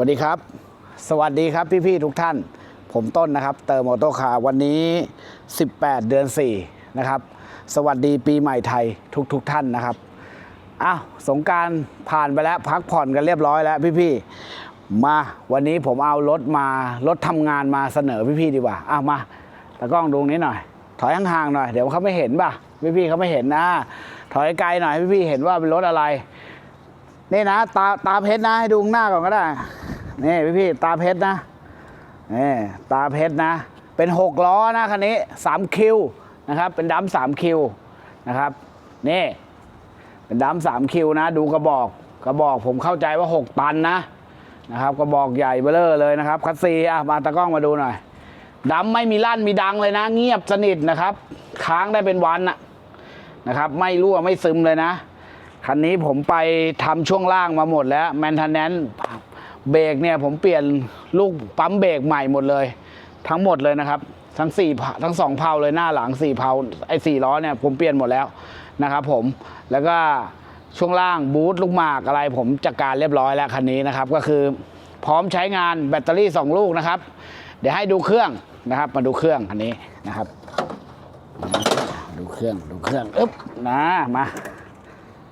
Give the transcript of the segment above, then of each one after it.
สวัสดีครับ สวัสดีครับพี่ๆทุกท่าน ผมต้นนะครับ เติมออโต้คาร์วันนี้ 18 เดือน 4 นะครับ สวัสดีปีใหม่ไทยทุกๆทท่านนะครับอ้าวสงการผ่านไปแล้วพักผ่อนกันเรียบร้อยแล้วพี่ๆมาวันนี้ผมเอารถมารถทำงานมาเสนอพี่ๆดีกว่าอ้าวมาตากล้องดูนี้หน่อย ถอยห่างๆหน่อยเดี๋ยวเขาไม่เห็นป่ะพี่ๆเขาไม่เห็นนะถอยไกลหน่อยพี่ๆเห็นว่าเป็นรถอะไร นี่นะตาตาเพชรนะให้ดูข้างหน้าก่อนก็ได้ นี่พี่พี่ๆตาเพชรนะนี่ตาเพชรนะ เป็นหกล้อนะคันนี้สามคิวนะครับ เป็นดัมสามคิวนะครับนี่เป็นดัมสามคิวนะ ดูกระบอกกระบอกผมเข้าใจว่าหกตันนะนะครับกระบอกใหญ่เบ้อเลอเลยนะครับคัสซีอะมาตากล้องมาดูหน่อยดัมไม่มีลั่นมีดังเลยนะ เงียบสนิทนะครับ ค้างได้เป็นวันนะครับ ไม่รั่วไม่ซึมเลยนะ คันนี้ผมไปทำช่วงล่างมาหมดแล้วแมนเทนแนนเบรกเนี่ยผมเปลี่ยนลูกปั๊มเบรกใหม่หมดเลย ทั้งหมดเลยนะครับ ทั้งสี่ทั้งสองเพาเลยหน้าหลังสี่เพาไอ้สี่ล้อเนี่ยผมเปลี่ยนหมดแล้วนะครับผมแล้วก็ช่วงล่างบูทลูกหมากอะไร ผมจัดการเรียบร้อยแล้วคันนี้นะครับ ก็คือพร้อมใช้งานแบตเตอรี่สองลูกนะครับ เดี๋ยวให้ดูเครื่องนะครับ มาดูเครื่องคันนี้นะครับ ดูเครื่องดูเครื่องอึ๊บนะมา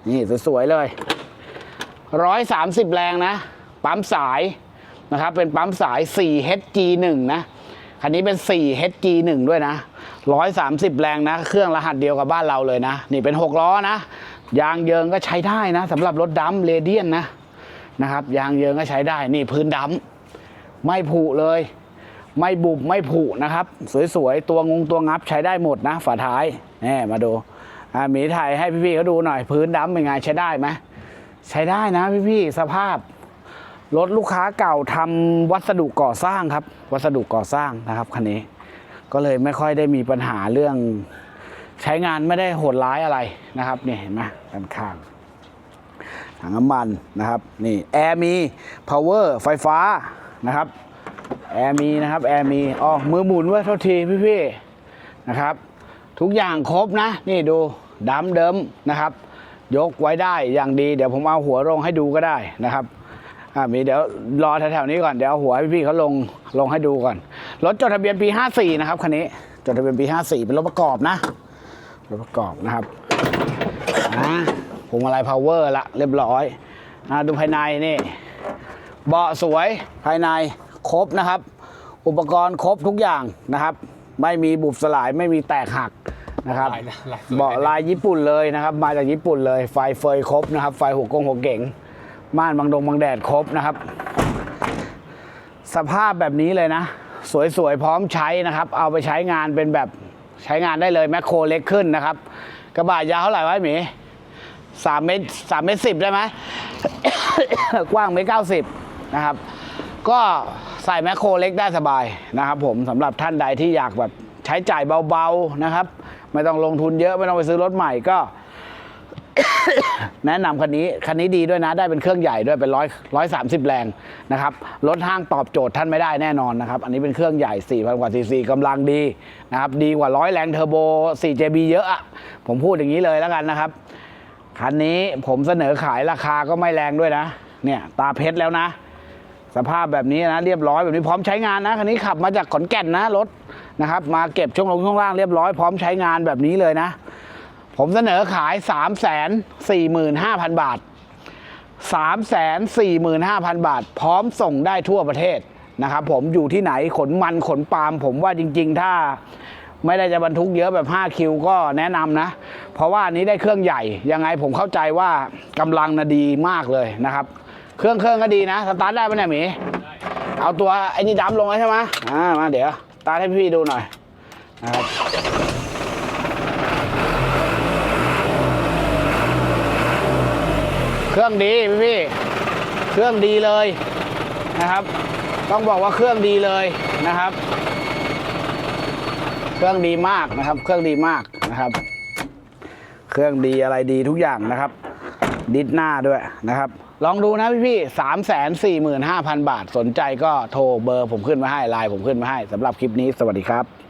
นี่สวยๆเลยร้อยสามสิบแรงนะ ปั๊มสายนะครับ เป็นปั๊มสาย 4HG1 นะคันนี้เป็น 4HG1 ด้วยนะ 130 แรงนะ เครื่องรหัสเดียวกับบ้านเราเลยนะ นี่เป็น 6 ล้อนะ ยางเยิงก็ใช้ได้นะสำหรับรถดำเรเดียนนะนะครับ ยางเยิงก็ใช้ได้ นี่พื้นดำไม่ผุเลย ไม่บุบไม่ผุนะครับ สวยๆ ตัวงงตัวงับใช้ได้หมดนะ ฝาท้ายนี่มาดู หมีถ่ายให้พี่ๆเขาดูหน่อยพื้นดำเป็นไงใช้ได้ไหมใช้ได้นะพี่ๆสภาพรถลูกค้าเก่าทำวัสดุก่อสร้างครับ วัสดุก่อสร้างนะครับคันนี้ ก็เลยไม่ค่อยได้มีปัญหาเรื่อง ใช้งานไม่ได้โหดร้ายอะไรนะครับนี่เห็นไหมด้านข้างถังน้ำมันนะครับนี่แอร์มี power ไฟฟ้านะครับแอร์มีนะครับแอร์มีอ๋อมือหมุนไว้โทษทีพี่ๆนะครับ ทุกอย่างครบนะ นี่ดูดำเดิมนะครับ ยกไว้ได้อย่างดี เดี๋ยวผมเอาหัวลงให้ดูก็ได้นะครับอ่ามีเดี๋ยวรอแถวๆนี้ก่อน เดี๋ยวหัวให้พี่ๆเขาลงลงให้ดูก่อน รถจดทะเบียนปี 54 นะครับคันนี้ จดทะเบียนปี 54 เป็นรถประกอบนะ รถประกอบนะครับอ่าพวงมาลัยพาวเวอร์ละเรียบร้อยอ่าดูภายในนี่เบาะสวยภายในครบนะครับ อุปกรณ์ครบทุกอย่างนะครับ ไม่มีบุบสลายไม่มีแตกหักนะครับลายนะลายสวยเบาะลายญี่ปุ่นเลยนะครับ มาจากญี่ปุ่นเลย ไฟเฟยครบนะครับ ไฟหัวกงหัวเก๋งม่านบังดงบังแดดครบนะครับ สภาพแบบนี้เลยนะ สวยๆ พร้อมใช้นะครับ เอาไปใช้งานเป็นแบบใช้งานได้เลยแมคโครเล็กขึ้นนะครับ กระบะยาวเท่าไหร่ไวะไอ้หมีสามเมตรสามเมตรสิบได้ไหมกว้างเมตรเก้าสิบนะครับ ก็ใส่แมคโครเล็กได้สบายนะครับผมสำหรับท่านใดที่อยากแบบใช้จ่ายเบาๆนะครับ ไม่ต้องลงทุนเยอะไม่ต้องไปซื้อรถใหม่ก็ แนะนำคันนี้คันนี้ดีด้วยนะได้เป็นเครื่องใหญ่ด้วยเป็นร้อยร้อยสามสิบแรงนะครับรถห้างตอบโจทย์ท่านไม่ได้แน่นอนนะครับ อันนี้เป็นเครื่องใหญ่4,000กว่าซีซีกำลังดีนะครับ ดีกว่าร้อยแรงเทอร์โบ 4JB เยอะอะผมพูดอย่างนี้เลยแล้วกันนะครับคันนี้ผมเสนอขายราคาก็ไม่แรงด้วยนะ เนี่ย ตาเพชรแล้วนะ สภาพแบบนี้นะเรียบร้อยแบบนี้พร้อมใช้งานนะคันนี้ขับมาจากขอนแก่นนะรถนะครับ มาเก็บช่วงลงช่วงล่างเรียบร้อยพร้อมใช้งานแบบนี้เลยนะ ผมเสนอขาย 3 4 5 0 0 0 บาท 3 4 5 0 0 0 บาท พร้อมส่งได้ทั่วประเทศนะครับผมอยู่ที่ไหนขนมันขนปาล์มผมว่าจริง ๆ ถ้าไม่ได้จะบรรทุกเยอะแบบ 5 คิวก็แนะนำนะ เพราะว่าอันนี้ได้เครื่องใหญ่ ยังไงผมเข้าใจว่ากำลังนะดีมากเลยนะครับ เครื่องเครื่องก็ดีนะสตาร์ทได้ปะเนี่ยหมีเอาตัวไอ้นี่ดำลงแล้วใช่ไหมอ่ามาเดี๋ยวสตาร์ทให้พี่ดูหน่อยนะครับเครื่องดีพี่พี่เครื่องดีเลยนะครับ ต้องบอกว่าเครื่องดีเลยนะครับ เครื่องดีมากนะครับ เครื่องดีมากนะครับ เครื่องดีอะไรดีทุกอย่างนะครับ ดิสหน้าด้วยนะครับ ลองดูนะพี่พี่สามแสนสี่หมื่นห้าพันบาท สนใจก็โทรเบอร์ผมขึ้นมาให้ไลน์ผมขึ้นมาให้สำหรับคลิปนี้สวัสดีครับ